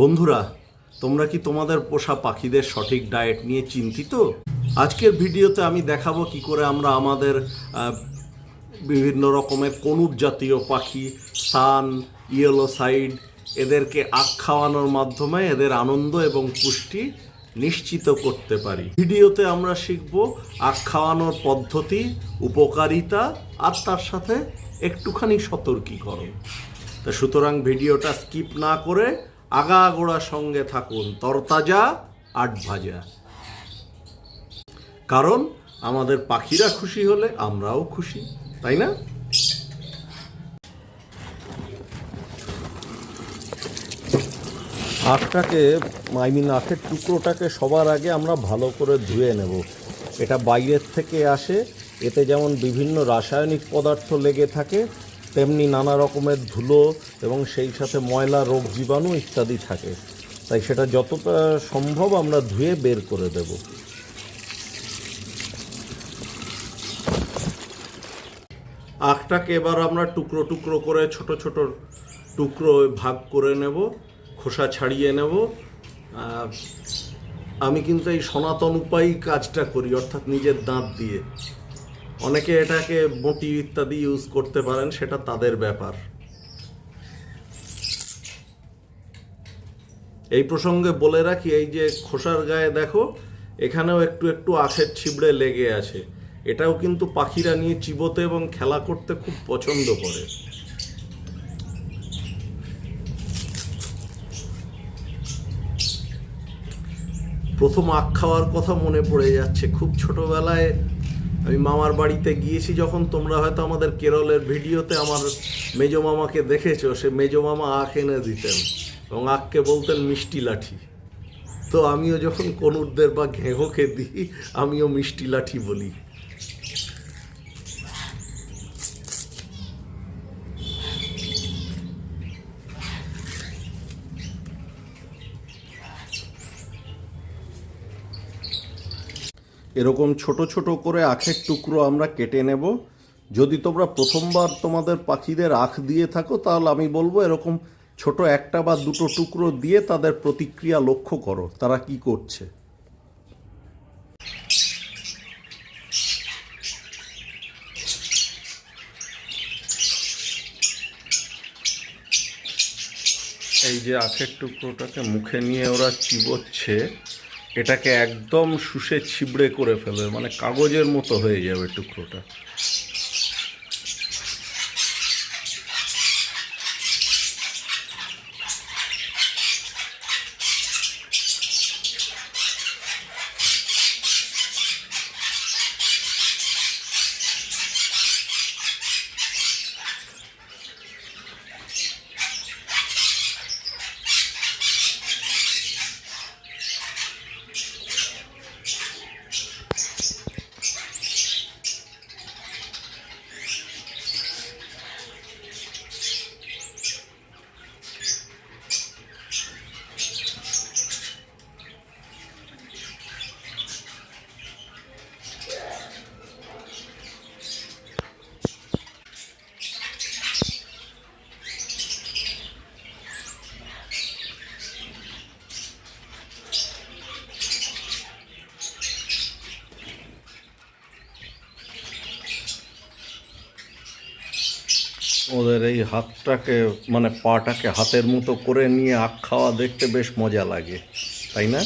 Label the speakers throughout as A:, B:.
A: বন্ধুরা, তোমরা কি তোমাদের পোষা পাখিদের সঠিক ডায়েট নিয়ে চিন্তিত? আজকের ভিডিওতে আমি দেখাবো কি করে আমরা আমাদের বিভিন্ন রকমের কনুর জাতীয় পাখি, সান ইয়েলো সাইড এদেরকে আখ খাওয়ানোর মাধ্যমে এদের আনন্দ এবং পুষ্টি নিশ্চিত করতে পারি। ভিডিওতে আমরা শিখব আখ খাওয়ানোর পদ্ধতি, উপকারিতা আর তার সাথে একটুখানি সতর্কীকরণ। তা সুতরাং ভিডিওটা স্কিপ না করে আগাগোড়া সঙ্গে থাকুন, তরতাজা আট ভাজা। কারণ আমাদের পাখিরা খুশি হলে আমরাও খুশি, তাই না? আখটাকে আই মিন আখের টুকরোটাকে সবার আগে আমরা ভালো করে ধুয়ে নেব। এটা বাইরের থেকে আসে, এতে যেমন বিভিন্ন রাসায়নিক পদার্থ লেগে থাকে তেমনি নানা রকমের ধুলো এবং সেই সাথে ময়লা, রোগ জীবাণু ইত্যাদি থাকে। তাই সেটা যতটা সম্ভব আমরা ধুয়ে বের করে দেব। আখটাকে এবার আমরা টুকরো টুকরো করে ছোট ছোট টুকরো ভাগ করে নেব, খোসা ছাড়িয়ে নেব। আমি কিন্তু এই সনাতন উপায়ই কাজটা করি, অর্থাৎ নিজের দাঁত দিয়ে। অনেকে এটাকে বটি ইত্যাদি ইউজ করতে পারেন, সেটা তাদের ব্যাপার। এই প্রসঙ্গে বলে রাখি, এই যে খোসার গায়ে দেখো, এখানেও একটু একটু আখের ছিবড়ে লেগে আছে। এটাও কিন্তু পাখিরা নিয়ে চিবোতে এবং খেলা করতে খুব পছন্দ করে। প্রথম আখ খাওয়ার কথা মনে পড়ে যাচ্ছে। খুব ছোটবেলায় আমি মামার বাড়িতে গিয়েছি যখন তোমরা হয়তো আমাদের কেরলের ভিডিওতে আমার মেজো মামাকে দেখেছ, সে মেজো মামা আখ এনে দিতেন এবং আখকে বলতেন মিষ্টি লাঠি। তো আমিও যখন কনুরদের বা ঘেঁঘোকে দিই আমিও মিষ্টি লাঠি বলি। এরকম ছোট ছোট করে আখের টুকরো আমরা কেটে নেব। যদি তোমরা প্রথমবার তোমাদের পাখিদের আখ দিয়ে থাকো, তাহলে আমি বলব এরকম ছোট একটা বা দুটো টুকরো দিয়ে তাদের প্রতিক্রিয়া লক্ষ্য করো, তারা কি করছে। এই যে আখের টুকরোটাকে মুখে নিয়ে ওরা চিবোচ্ছে এটাকে একদম শুষে ছিবড়ে করে ফেলবে মানে কাগজের মতো হয়ে যাবে টুকরোটা। ওদের এই হাতটাকে মানে পাটাকে হাতের মতো করে নিয়ে আখ খাওয়া দেখতে বেশ মজা লাগে, তাই না?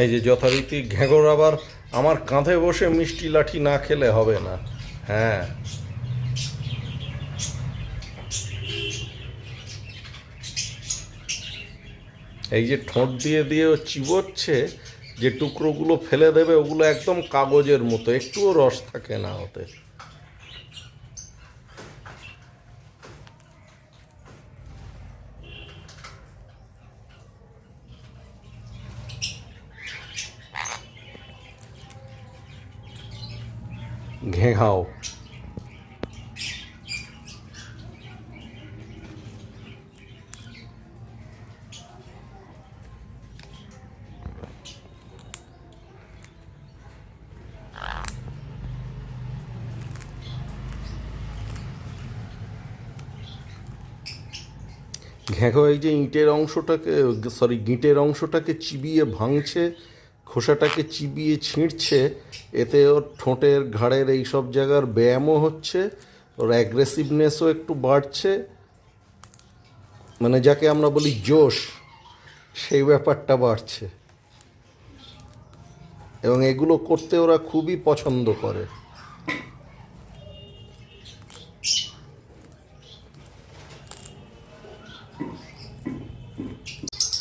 A: এই যে যথারীতি ঘ্যাঁগর আবার আমার কাঁধে বসে মিষ্টি লাঠি না খেলে হবে না। হ্যাঁ। এই যে ঠোঁট দিয়ে দিয়ে ও চিবোচ্ছে, যে টুকরোগুলো ফেলে দেবে, ওগুলো একদম কাগজের মতো, একটুও রস থাকে না ওতে। ঘেঘাও ঘেঁঘো এই যে ইঁটের অংশটাকে সরি গিঁটের অংশটাকে চিবিয়ে ভাঙছে খোসাটাকে চিবিয়ে ছিঁড়ছে, এতে ওর ঠোঁটের ঘাড়ের এই সব জায়গার ব্যায়ামও হচ্ছে, ওর অ্যাগ্রেসিভনেসও একটু বাড়ছে। মানে যাকে আমরা বলি জোশ, সেই ব্যাপারটা বাড়ছে। এবং এগুলো করতে ওরা খুবই পছন্দ করে।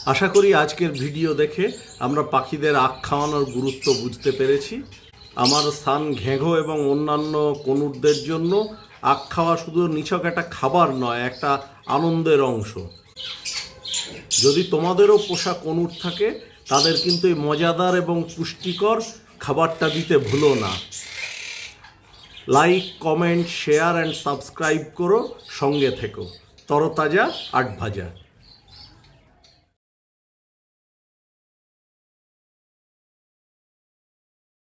A: আশা করি আজকের ভিডিও দেখে আমরা পাখিদের আখ খাওয়ানোর গুরুত্ব বুঝতে পেরেছি। আমার স্থান ঘেঘো এবং অন্যান্য কনুরদের জন্য আখ খাওয়া শুধু নিছক একটা খাবার নয়, একটা আনন্দের অংশ। যদি তোমাদেরও পোষা কনুর থাকে, তাদের কিন্তু এই মজাদার এবং পুষ্টিকর খাবারটা দিতে ভুলো না। Like, comment, share, and subscribe করো, সঙ্গে থেকো। তরতাজা আট ভাজা।